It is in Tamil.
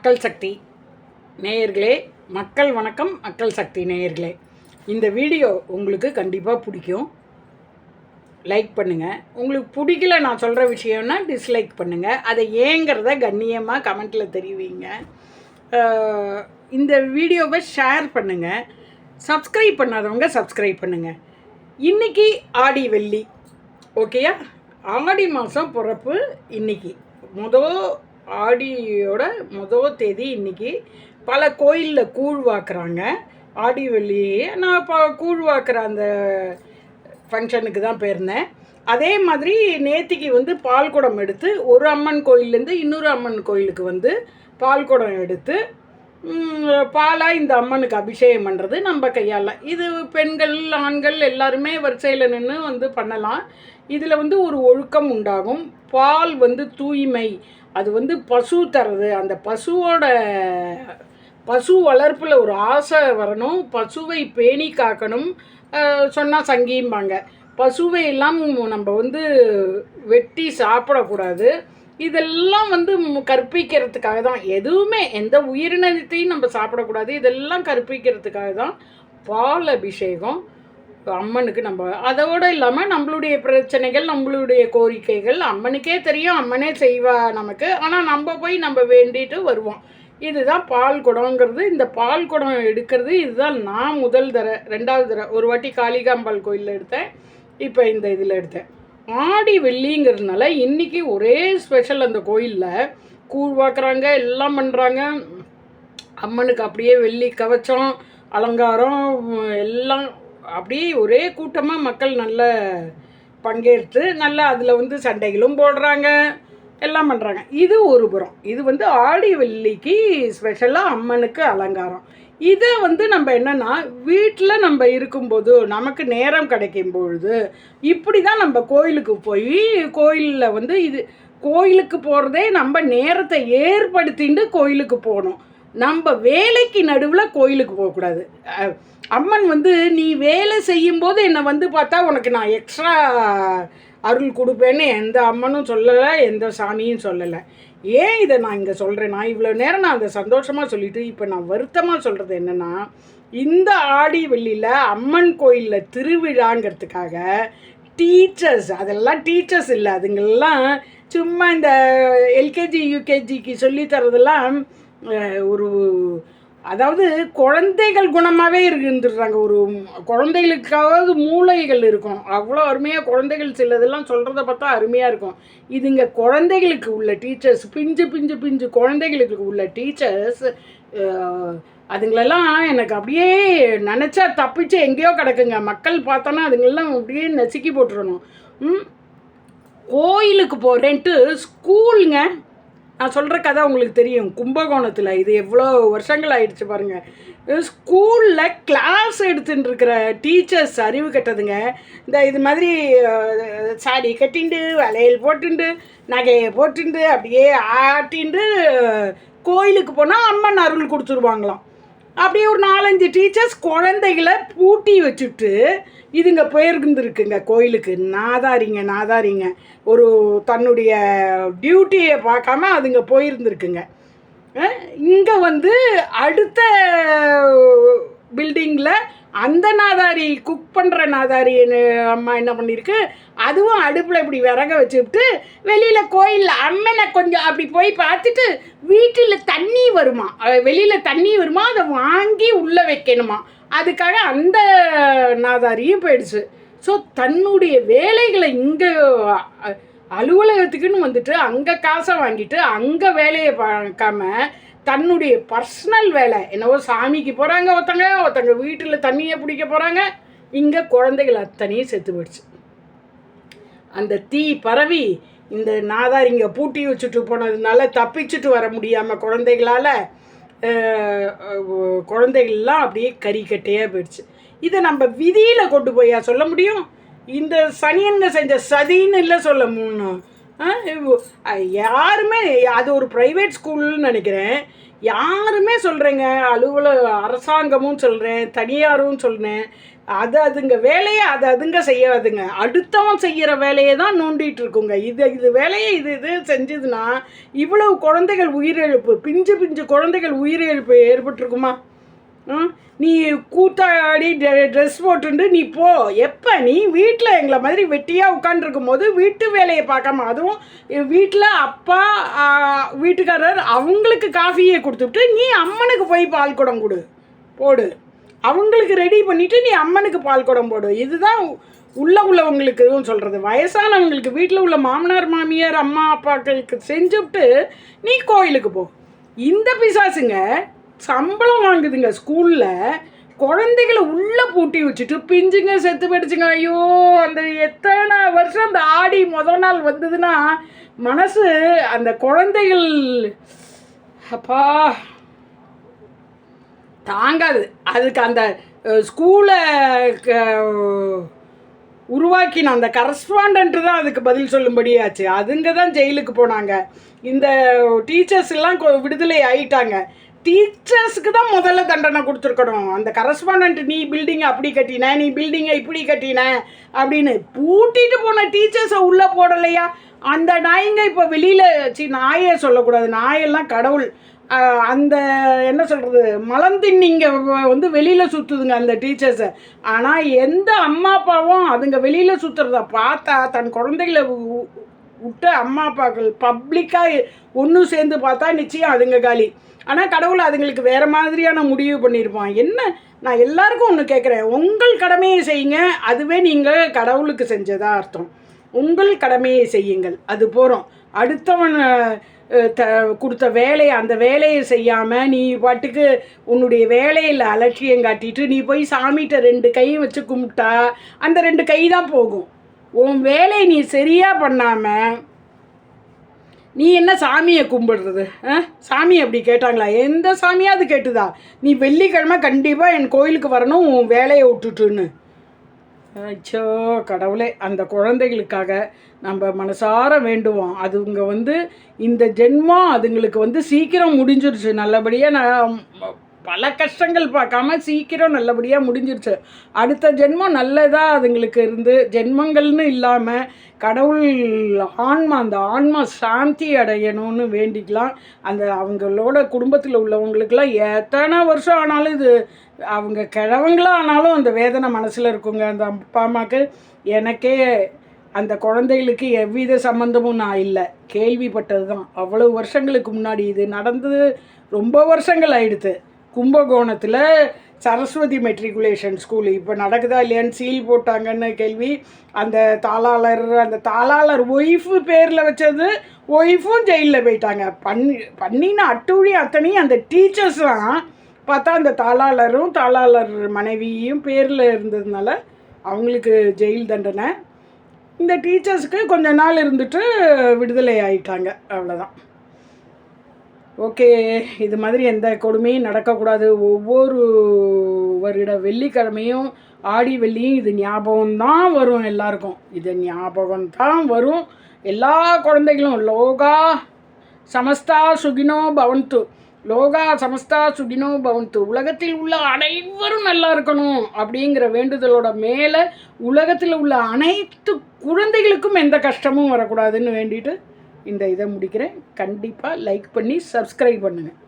மக்கள் சக்தி நேயர்களே மக்கள் வணக்கம் மக்கள் சக்தி நேயர்களே. இந்த வீடியோ உங்களுக்கு கண்டிப்பாக பிடிக்கும். லைக் பண்ணுங்கள் உங்களுக்கு பிடிக்கல நான் சொல்கிற விஷயம்னா டிஸ்லைக் பண்ணுங்கள் அதை ஏங்கிறத கண்ணியமாக கமெண்ட்டில் தெரிவிங்க. இந்த வீடியோவை ஷேர் பண்ணுங்கள் சப்ஸ்கிரைப் பண்ணாதவங்க சப்ஸ்கிரைப் பண்ணுங்கள் இன்றைக்கி ஆடி வெள்ளி. ஓகேயா ஆடி மாதம் பிறப்பு இன்னைக்கு. மொதல் ஆடியோட மொதல் தேதி இன்றைக்கி பல கோயிலில் கூழ் வாக்குறாங்க. ஆடி வெள்ளியே நான் இப்போ கூழ் வாக்குற அந்த ஃபங்க்ஷனுக்கு தான் போயிருந்தேன். அதே மாதிரி நேத்திக்கு வந்து பால் குடம் எடுத்து ஒரு அம்மன் கோயிலேருந்து இன்னொரு அம்மன் கோயிலுக்கு வந்து பால் குடம் எடுத்து பாலாக இந்த அம்மனுக்கு அபிஷேகம் பண்ணுறது நம்ம கையால். இது பெண்கள் ஆண்கள் எல்லாருமே வரிசையில் நின்று வந்து பண்ணலாம். இதில் வந்து ஒரு ஒழுக்கம் உண்டாகும். பால் வந்து தூய்மை. அது வந்து பசு தர்றது அந்த பசுவோட பசு வளர்ப்பில் ஒரு ஆசை வரணும். பசுவை பேணி காக்கணும். சொன்னால் சங்கிம்பாங்க. பசுவை எல்லாம் நம்ம வந்து வெட்டி சாப்பிடக்கூடாது. இதெல்லாம் வந்து கற்பிக்கிறதுக்காக தான். எதுவுமே எந்த உயிரினத்தையும் நம்ம சாப்பிடக்கூடாது. இதெல்லாம் கற்பிக்கிறதுக்காக தான் பால் அபிஷேகம். அம்மனுக்கு நம்ம அதோடு இல்லாமல் நம்மளுடைய பிரச்சனைகள் நம்மளுடைய கோரிக்கைகள் அம்மனுக்கே தெரியும் அம்மனே செய்வா நமக்கு. ஆனால் நம்ம போய் நம்ம வேண்டிட்டு வருவோம். இதுதான் பால் குடங்கிறது இந்த பால் குடம் எடுக்கிறது இதுதான் நான் முதல் தர ரெண்டாவது தர. ஒரு வாட்டி காளிகாம்பாள் கோயிலில் எடுத்தேன். இப்போ இந்த இதில் எடுத்தேன். ஆடி வெள்ளிங்கிறதுனால இன்றைக்கி ஒரே ஸ்பெஷல் அந்த கோயிலில். கூழ் வாக்குறாங்க எல்லாம் பண்ணுறாங்க அம்மனுக்கு அப்படியே வெள்ளி கவச்சம் அலங்காரம் எல்லாம் அப்படியே ஒரே கூட்டமாக மக்கள் நல்ல பங்கேற்று நல்லா அதில் வந்து சண்டைகளும் போடுறாங்க எல்லாம் பண்ணுறாங்க இது ஒரு புறம். இது வந்து ஆடி வெள்ளிக்கு ஸ்பெஷலாக அம்மனுக்கு அலங்காரம். இதை வந்து நம்ம என்னென்னா வீட்டில் நம்ம இருக்கும்போது நமக்கு நேரம் கிடைக்கும் பொழுது இப்படி தான் நம்ம கோயிலுக்கு போய் கோயிலில் வந்து இது கோயிலுக்கு போகிறதே நம்ம நேரத்தை ஏற்படுத்திட்டு கோயிலுக்கு போகணும். நம்ம வேலைக்கு நடுவில் கோயிலுக்கு போகக்கூடாது. அம்மன் வந்து நீ வேலை செய்யும்போது என்னை வந்து பார்த்தா உனக்கு நான் எக்ஸ்ட்ரா அருள் கொடுப்பேன்னு எந்த அம்மனும் சொல்லலை எந்த சாமியும் சொல்லலை. ஏன் இதை நான் இங்கே சொல்கிறேன் நான் இவ்வளோ நேரம் நான் அதை சந்தோஷமாக சொல்லிவிட்டு இப்போ நான் வருத்தமாக சொல்கிறது என்னென்னா இந்த ஆடி வெள்ளியில் அம்மன் கோயிலில் திருவிழாங்கிறதுக்காக டீச்சர்ஸ் அதெல்லாம் டீச்சர்ஸ் இல்லை அதுங்கெல்லாம் சும்மா இந்த எல்கேஜி யூகேஜிக்கு சொல்லி தரதெல்லாம் ஒரு அதாவது குழந்தைகள் குணமாகவே இருந்துடுறாங்க. ஒரு குழந்தைகளுக்காவது மூளைகள் இருக்கும். அவ்வளோ அருமையாக குழந்தைகள் சிலதெல்லாம் சொல்கிறத பார்த்தா அருமையாக இருக்கும். இதுங்க குழந்தைகளுக்கு உள்ள டீச்சர்ஸ் பிஞ்சு பிஞ்சு பிஞ்சு குழந்தைகளுக்கு உள்ள டீச்சர்ஸ் அதுங்களெல்லாம் எனக்கு அப்படியே நினச்சா தப்பிச்சு எங்கேயோ கிடக்குங்க. மக்கள் பார்த்தோன்னா அதுங்களெல்லாம் அப்படியே நசுக்கி போட்டுடணும் ம்? கோயிலுக்கு போகிறேன்ட்டு ஸ்கூலுங்க நான் சொல்கிற கதை உங்களுக்கு தெரியும். கும்பகோணத்தில் இது எவ்வளோ வருஷங்கள் ஆயிடுச்சு பாருங்கள் ஸ்கூலில் கிளாஸ் எடுத்துட்டு இருக்கிற டீச்சர்ஸ் அறிவு கெட்டதுங்க. இந்த இது மாதிரி சாடி கட்டிண்டு வளையல் போட்டுண்டு நகையை போட்டுண்டு அப்படியே ஆட்டிண்டு கோயிலுக்கு போனால் அம்மன் அருள் கொடுத்துருவாங்களாம். அப்படியே ஒரு நாலஞ்சு டீச்சர்ஸ் குழந்தைகளை பூட்டி வச்சுட்டு இதுங்க போயிருந்துருக்குங்க கோயிலுக்கு. நாதாரிங்க நாதாரிங்க. ஒரு தன்னுடைய டியூட்டியை பார்க்காம அதுங்க போயிருந்துருக்குங்க. இங்கே வந்து அடுத்த பில்டிங்கில் அந்த நாதாரி குக் பண்ணுற நாதாரி அம்மா என்ன பண்ணியிருக்கு அதுவும் அடுப்பில் இப்படி விறக வச்சுக்கிட்டு வெளியில் கோயிலில் அம்மனை கொஞ்சம் அப்படி போய் பார்த்துட்டு வீட்டில் தண்ணி வருமா? வெளியில் தண்ணி வருமா? அதை வாங்கி உள்ளே வைக்கணுமா? அதுக்காக அந்த நாதாரியும் போயிடுச்சு. ஸோ தன்னுடைய வேலைகளை இங்கே அலுவலகத்துக்குன்னு வந்துட்டு அங்கே காசை வாங்கிட்டு அங்கே வேலையை பார்க்காம தன்னுடைய பர்சனல் வேலை. என்னவோ சாமிக்கு போகிறாங்க ஒருத்தங்க ஒருத்தங்க வீட்டில் தண்ணியை பிடிக்க போகிறாங்க இங்கே குழந்தைகள் அத்தனையும் செத்து போயிடுச்சு. அந்த தீ பரவி இந்த நாதாரிங்க பூட்டி வச்சுட்டு போனதுனால தப்பிச்சுட்டு வர முடியாமல் குழந்தைகளால் குழந்தைகள்லாம் அப்படியே கறிக்கட்டையாக போயிடுச்சு. இதை நம்ம விதியில் கொண்டு போயா சொல்ல முடியும்? இந்த சனியன்க செஞ்ச? சதின்னு இல்லை சொல்ல முடியும் யாருமே அது ஒரு ப்ரைவேட் ஸ்கூல்னு நினைக்கிறேன். யாருமே சொல்கிறேங்க அலுவலக அரசாங்கமும் சொல்கிறேன் தனியாரும் சொல்கிறேன் அது அதுங்க வேலையை அது அதுங்க செய்யாதுங்க. அடுத்தவன் செய்கிற வேலையை தான் நோண்டிகிட்டு இருக்குங்க இது இது வேலையை இது இது செஞ்சதுன்னா இவ்வளவு குழந்தைகள் உயிரிழப்பு பிஞ்சு பிஞ்சு குழந்தைகள் உயிரிழப்பு ஏற்பட்டிருக்குமா? நீ கூத்தாடி ட்ரெஸ் போட்டுண்டு நீ போ. எப்போ? நீ வீட்டில் எங்களை மாதிரி வெட்டியாக உட்காந்துருக்கும் போது வீட்டு வேலையை பார்க்காம அதுவும் வீட்டில் அப்பா வீட்டுக்காரர் அவங்களுக்கு காஃபியை கொடுத்துட்டு நீ அம்மனுக்கு போய் பால் குடம் கொடு. போடு. அவங்களுக்கு ரெடி பண்ணிவிட்டு நீ அம்மனுக்கு பால் குடம் போடு. இதுதான் உள்ள உள்ளவங்களுக்கு சொல்கிறது வயசானவங்களுக்கு வீட்டில் உள்ள மாமனார் மாமியார் அம்மா அப்பாக்களுக்கு செஞ்சுவிட்டு நீ கோயிலுக்கு போ. இந்த பிசாசுங்க சம்பளம் வாங்குதுங்க ஸ்கூலில். குழந்தைகளை உள்ளே பூட்டி வச்சுட்டு பிஞ்சுங்க செத்து போயிடுச்சுங்க. ஐயோ அந்த எத்தனை வருஷம் அந்த ஆடி முதல் நாள் வந்ததுன்னா மனசு அந்த குழந்தைகள் அப்பா தாங்காது. அதுக்கு அந்த ஸ்கூலை உருவாக்கின அந்த கரஸ்பாண்டன்ட்டு தான் அதுக்கு பதில் சொல்லும்படியாச்சு. அதுங்க தான் ஜெயிலுக்கு போனாங்க. இந்த டீச்சர்ஸ் எல்லாம் கொ- விடுதலை ஆயிட்டாங்க. டீச்சர்ஸுக்கு தான் முதல்ல தண்டனை கொடுத்துருக்கணும். அந்த கரஸ்பாண்டன்ட் நீ பில்டிங்கை அப்படி கட்டின நீ பில்டிங்கை இப்படி கட்டின அப்படின்னு பூட்டிட்டு போன டீச்சர்ஸை உள்ளே போடலையா? அந்த நாயங்க இப்போ வெளியில் சி நாயை சொல்லக்கூடாது. நாயெல்லாம் கடவுள். அந்த என்ன சொல்கிறது மலந்தின்னிங்க வந்து வெளியில் சுற்றுதுங்க அந்த டீச்சர்ஸை. ஆனால் எந்த அம்மா அப்பாவும் அதுங்க வெளியில் சுற்றுறத பார்த்தா தன் குழந்தைகளை விட்ட அம்மா அப்பாக்கள் பப்ளிக்காக ஒன்று சேர்ந்து பார்த்தா நிச்சயம் அதுங்க காலி. ஆனால் கடவுள் அதுங்களுக்கு வேறு மாதிரியான முடிவு பண்ணியிருப்பான் என்ன? நான் எல்லாருக்கும் ஒன்று கேட்குறேன் உங்கள் கடமையை செய்யுங்க. அதுவே நீங்கள் கடவுளுக்கு செஞ்சதாக அர்த்தம். உங்கள் கடமையை செய்யுங்கள். அது போகிறோம் அடுத்தவன் த கொடுத்த வேலையை அந்த வேலையை செய்யாமல் நீ பாட்டுக்கு உன்னுடைய வேலையில் அலட்சியம் காட்டிட்டு நீ போய் சாமிகிட்ட ரெண்டு கை வச்சு கும்பிட்டா அந்த ரெண்டு கை தான் போகும். உன் வேலையை நீ சரியாக பண்ணாமல் நீ என்ன சாமியை கும்பிடுறது ஆ? சாமி அப்படி கேட்டாங்களா? எந்த சாமியாவது கேட்டுதா? நீ வெள்ளிக்கிழமை கண்டிப்பாக என் கோயிலுக்கு வரணும் உன் வேலையை விட்டுட்டுன்னு. அச்சோ கடவுளே அந்த குழந்தைகளுக்காக நம்ம மனசார வேண்டுவோம். அதுங்க வந்து இந்த ஜென்மம் அதுங்களுக்கு வந்து சீக்கிரம் முடிஞ்சிருச்சு. நல்லபடியாக நான் பல கஷ்டங்கள் பார்க்காம சீக்கிரம் நல்லபடியாக முடிஞ்சிருச்சு. அடுத்த ஜென்மம் நல்லதாக அதுங்களுக்கு இருந்து ஜென்மங்கள்னு இல்லாமல் கடவுள் ஆன்மா அந்த ஆன்மா சாந்தி அடையணும்னு வேண்டிக்கலாம். அந்த அவங்களோட குடும்பத்தில் உள்ளவங்களுக்கெல்லாம் எத்தனை வருஷம் ஆனாலும் இது அவங்க கிழவங்களாக ஆனாலும் அந்த வேதனை மனசில் இருக்குங்க. அந்த அப்பா அம்மாவுக்கு எனக்கே அந்த குழந்தைகளுக்கு எவ்வித சம்மந்தமும் நான் இல்லை. கேள்விப்பட்டது தான் அவ்வளவு வருஷங்களுக்கு முன்னாடி இது நடந்தது ரொம்ப வருஷங்கள் ஆயிடுத்து கும்பகோணத்தில் சரஸ்வதி மெட்ரிகுலேஷன் ஸ்கூல் இப்போ நடக்குதா இல்லையான்னு சீல் போட்டாங்கன்னு கேள்வி. அந்த தாளாளர் அந்த தாளாளர் ஒய்ஃபு பேரில் வச்சது ஒய்ஃபும் ஜெயிலில் போயிட்டாங்க. பண்ணி பண்ணின அட்டுழி அத்தனையும் அந்த டீச்சர்ஸ்லாம் பார்த்தா அந்த தாளாளரும் தாளாளர் மனைவியும் பேரில் இருந்ததுனால அவங்களுக்கு ஜெயில் தண்டனை. இந்த டீச்சர்ஸ்க்கு கொஞ்ச நாள் இருந்துட்டு விடுதலை ஆயிட்டாங்க. அவ்வளோதான் ஓகே இது மாதிரி எந்த கொடுமையும் நடக்கக்கூடாது. ஒவ்வொரு வருட வெள்ளிக்கிழமையும் ஆடி வெள்ளியும் இது ஞாபகம் தான் வரும் எல்லாருக்கும். இது ஞாபகம் தான் வரும். எல்லா குழந்தைகளும் லோகா சமஸ்தா சுகினோ பவந்து லோகா சமஸ்தா சுகினோ பவந்து உலகத்தில் உள்ள அனைவரும் நல்லா இருக்கணும் அப்படிங்கிற வேண்டுதலோட மேலே உலகத்தில் உள்ள அனைத்து குழந்தைகளுக்கும் எந்த கஷ்டமும் வரக்கூடாதுன்னு வேண்டிட்டு இந்த இதை முடிக்கிறேன். கண்டிப்பாக லைக் பண்ணி சப்ஸ்கிரைப் பண்ணுங்கள்